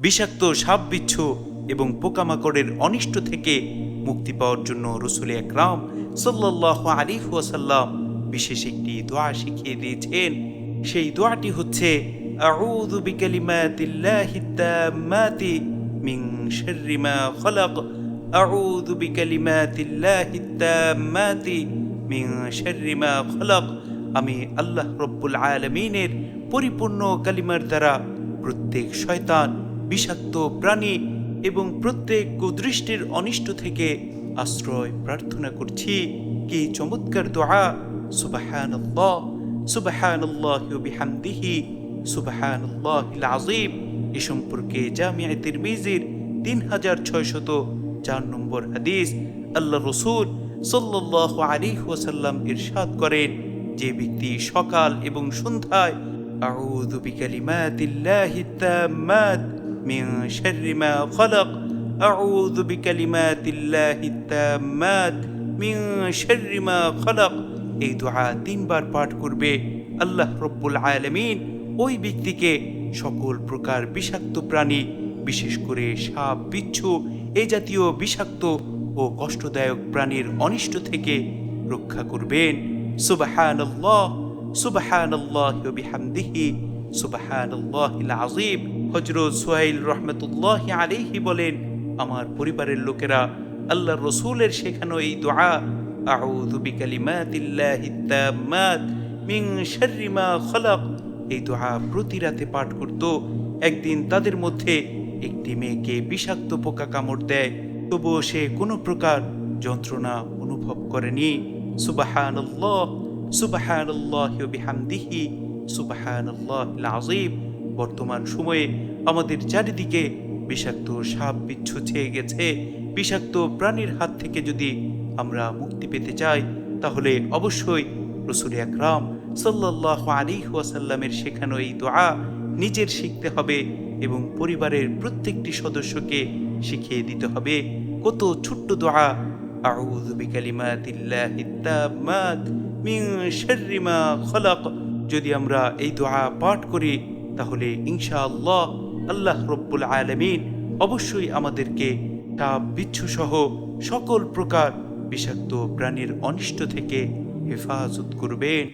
বিষাক্ত সাপ বিচ্ছু এবং পোকামাকড়ের অনিষ্ট থেকে মুক্তি পাওয়ার জন্য রসুল একরাম সাল্লাহ আলিফ ওয়াসাল্লাম বিশেষ একটি দোয়া শিখিয়ে দিয়েছেন। সেই দোয়াটি হচ্ছে আমি আল্লাহ রব্বুল আলামিনের পরিপূর্ণ কালিমার দ্বারা প্রত্যেক শয়তান বিষাক্ত প্রাণী এবং প্রত্যেক কুদৃষ্টির অনিষ্ট থেকে আশ্রয় প্রার্থনা করছি। কি চমৎকার দোয়া। সুবাহানাল্লাহ সুবাহানাল্লাহ বিহামদিহি আযীম। এ সম্পর্কে জামিয়া তিরমিজির তিন হাজার ছয়শত চার নম্বর হাদিস আল্লাহ রসুল সাল্লাহ আলী ওয়াসাল্লাম ইরশাদ করেন যে ব্যক্তি সকাল এবং সন্ধ্যায়, আউযু বিকালিমাতিল্লাহি তাম্মাত মিন শাররি মা খলাক আউযু বিকালিমাতিল্লাহি তাম্মাত মিন শাররি মা খলাক এই দোয়া তিনবার পাঠ করবে আল্লাহ রব্বুল আলামিন। ওই ব্যক্তিকে সকল প্রকার বিষাক্ত প্রাণী, বিশেষ করে সাপ, বিচ্ছু এই জাতীয় বিষাক্ত ও কষ্টদায়ক প্রাণীর অনিষ্ট থেকে রক্ষা করবেন। সুবাহানাল্লাহ সুবাহানাল্লাহ বিহামদিহি, সুবাহানাল্লাহিল আযীম। হযরত সোহাইল রাহমাতুল্লাহি আলাইহি বলেন, আমার পরিবারের লোকেরা আল্লাহ রসুলের শেখানো এই দোয়া, আউযু বিকালিমাতিল্লাহিত তাম্মাত মিন শাররি মা খলাক এই দোয়া প্রতি রাতে পাঠ করত। একদিন তাদের মধ্যে একটি মেয়েকে বিষাক্ত পোকা কামড় দেয়। তবুও সে কোনো প্রকার যন্ত্রণা অনুভব করেনি। সুবাহানাল্লাহ সুবাহানাল্লাহ বিহামদিহি, সুবাহানাল্লাহিল আযীম। বর্তমান সময়ে আমাদের চারিদিকে বিষাক্ত সাপ বিচ্ছু ছেয়ে গেছে। বিষাক্ত প্রাণীর হাত থেকে যদি আমরা মুক্তি পেতে চাই, তাহলে অবশ্যই রসুল আকরাম সাল্লাহ আলী ওয়াসাল্লামের শেখানো এই দোয়া নিজের শিখতে হবে এবং পরিবারের প্রত্যেকটি সদস্যকে শিখিয়ে দিতে হবে। কত ছোট্ট দোয়া যদি আমরা এই দোয়া পাঠ করি তাহলে ইনশা আল্লাহ আল্লাহ রব্বুল আলমিন অবশ্যই আমাদেরকে সাপ বিচ্ছু সহ সকল প্রকার বিষাক্ত প্রাণীর অনিষ্ট থেকে হেফাজত করবেন।